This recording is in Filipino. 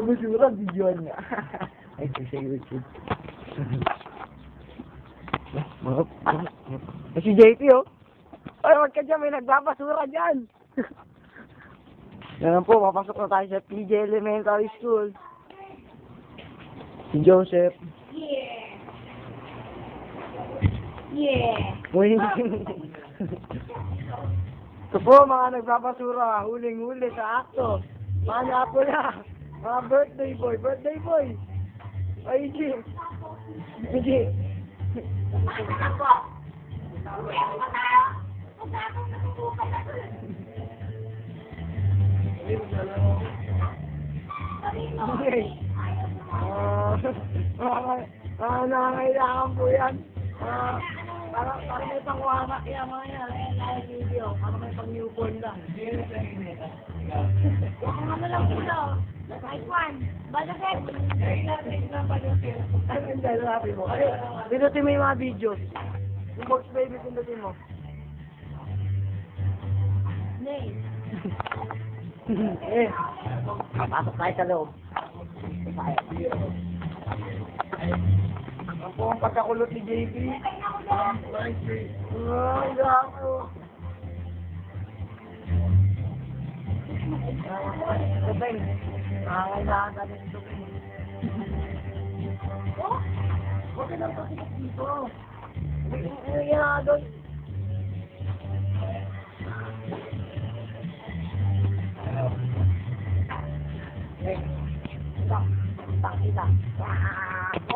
Nagpapasura, video niya. Ay, YouTube. Mga, Eh, si JP, oh. Ay, wag ka dyan, may nagpapasura dyan. Yan po, papasok na tayo sa PJ Elementary School. Si Joseph. Yeah. Yeah. Uy. Ito po, mga nagpapasura, huling-huli sa akto. Mga na. Mga birthday boy, birthday boy. Ay, G. G. Okay. Ah, mga mga nangangailangan po yan. Ah, para, para may pangwama kaya mga yan. Eh, live video. Para may pang newborn lang. Yung ano lang po daw. Kahit one. Balakit. Ano yung dalabi mo? Pinutin mo yung mga videos. Yung box baby, pinutin mo. Nay. eh, papasok tayo sa loob. Ang po ang pagkakulot ni JB. Ay, gako. Sabay, ka din ito. Oh, huwag ka lang pasikat dito. Ano yan tak, tak, tak.